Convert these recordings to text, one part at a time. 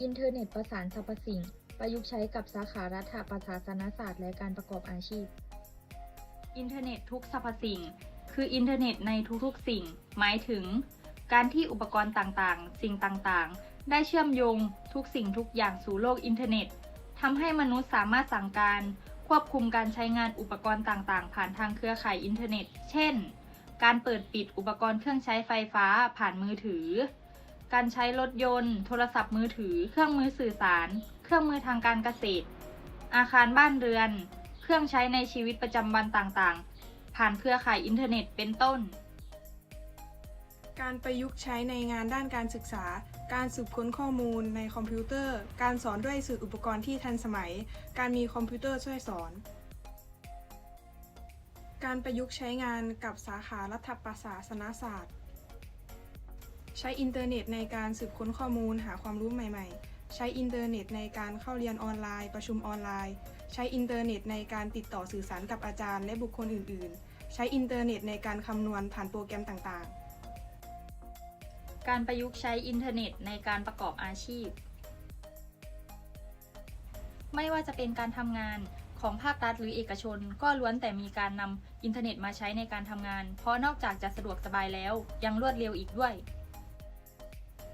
อินเทอร์เน็ตประสานสรรพสิ่ง ประยุกต์ใช้กับสาขารัฐประศาสนศาสตร์และการประกอบอาชีพ อินเทอร์เน็ตทุกสรรพสิ่ง คืออินเทอร์เน็ตในทุกๆสิ่ง หมายถึง การที่อุปกรณ์ต่างๆ สิ่งต่างๆ ได้เชื่อมโยงทุกสิ่งทุกอย่างสู่โลกอินเทอร์เน็ตทำให้มนุษย์สามารถสั่งการ ควบคุมการใช้งานอุปกรณ์ต่างๆ ผ่านทางเครือข่ายอินเทอร์เน็ต เช่น การเปิดปิดอุปกรณ์เครื่องใช้ไฟฟ้าผ่านมือถือ การใช้รถยนต์ โทรศัพท์มือถือ เครื่องมือสื่อสาร เครื่องมือทางการเกษตร อาคารบ้านเรือน เครื่องใช้ในชีวิตประจำวันต่างๆ ผ่านเครือข่ายอินเทอร์เน็ตเป็นต้น การประยุกต์ใช้ในงานด้านการศึกษา การสืบค้นข้อมูลในคอมพิวเตอร์ การสอนด้วยสื่ออุปกรณ์ที่ทันสมัย การมีคอมพิวเตอร์ช่วยสอน การประยุกต์ใช้งานกับสาขารัฐประศาสนศาสตร์ ใช้อินเทอร์เน็ตในการสืบค้นข้อมูลหาความรู้ใหม่ ๆ ใช้อินเทอร์เน็ตในการเข้าเรียนออนไลน์ ประชุมออนไลน์ ใช้อินเทอร์เน็ตในการติดต่อสื่อสารกับอาจารย์และบุคคลอื่น ๆ ใช้อินเทอร์เน็ตในการคำนวณผ่านโปรแกรมต่างๆ การประยุกต์ใช้อินเทอร์เน็ตในการประกอบอาชีพ ไม่ว่าจะเป็นการทำงานของภาครัฐหรือเอกชน ก็ล้วนแต่มีการนำอินเทอร์เน็ตมาใช้ในการทำงาน เพราะนอกจากจะสะดวกสบายแล้วยังรวดเร็วอีกด้วย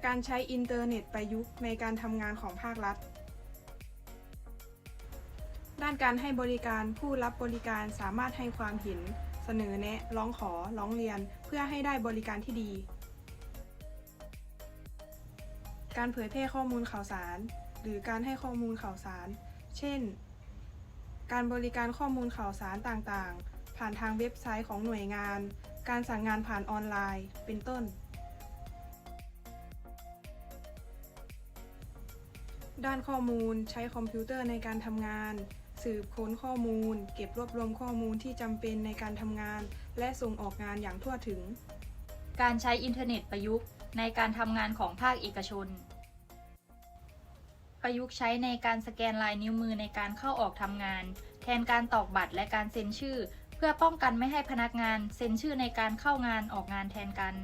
การใช้อินเทอร์เน็ตประยุกต์ในการทำงานของภาครัฐ ด้านการให้บริการผู้รับบริการสามารถให้ความเห็น เสนอแนะ ร้องขอ ร้องเรียน เพื่อให้ได้บริการที่ดี การเผยแพร่ข้อมูลข่าวสาร หรือการให้ข้อมูลข่าวสาร เช่น การบริการข้อมูลข่าวสารต่างๆ ผ่านทางเว็บไซต์ของหน่วยงาน การสั่งงานผ่านออนไลน์ เป็นต้น ด้านข้อมูลใช้คอมพิวเตอร์ในการทำงาน สืบค้นข้อมูล เก็บรวบรวมข้อมูลที่จำเป็นในการทำงาน และส่งออกงานอย่างทั่วถึง การใช้อินเทอร์เน็ตประยุกต์ในการทำงานของภาคเอกชน ประยุกต์ใช้ในการสแกนลายนิ้วมือในการเข้าออกทำงาน แทนการตอกบัตรและการเซ็นชื่อ เพื่อป้องกันไม่ให้พนักงานเซ็นชื่อในการเข้างานออกงานแทนกัน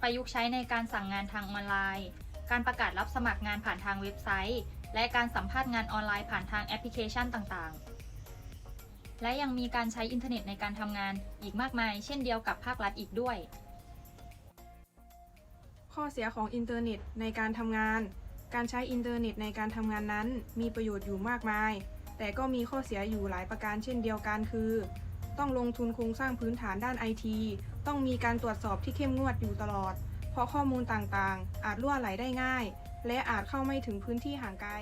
ประยุกต์ใช้ในการสั่งงานทางออนไลน์ การประกาศรับสมัครงานผ่านทางเว็บไซต์ และการสัมภาษณ์งานออนไลน์ผ่านทางแอปพลิเคชันต่างๆ และยังมีการใช้อินเทอร์เน็ตในการทำงานอีกมากมาย เช่นเดียวกับภาครัฐอีกด้วย ข้อเสียของอินเทอร์เน็ตในการทำงาน การใช้อินเทอร์เน็ตในการทำงานนั้น มีประโยชน์อยู่มากมาย แต่ก็มีข้อเสียอยู่หลายประการเช่นเดียวกันคือ ต้องลงทุนโครงสร้างพื้นฐานด้านไอที ต้องมีการตรวจสอบที่เข้มงวดอยู่ตลอด เพราะข้อมูลต่างๆ อาจล่วไหลได้ง่าย และอาจเข้าไม่ถึงพื้นที่ห่างไกล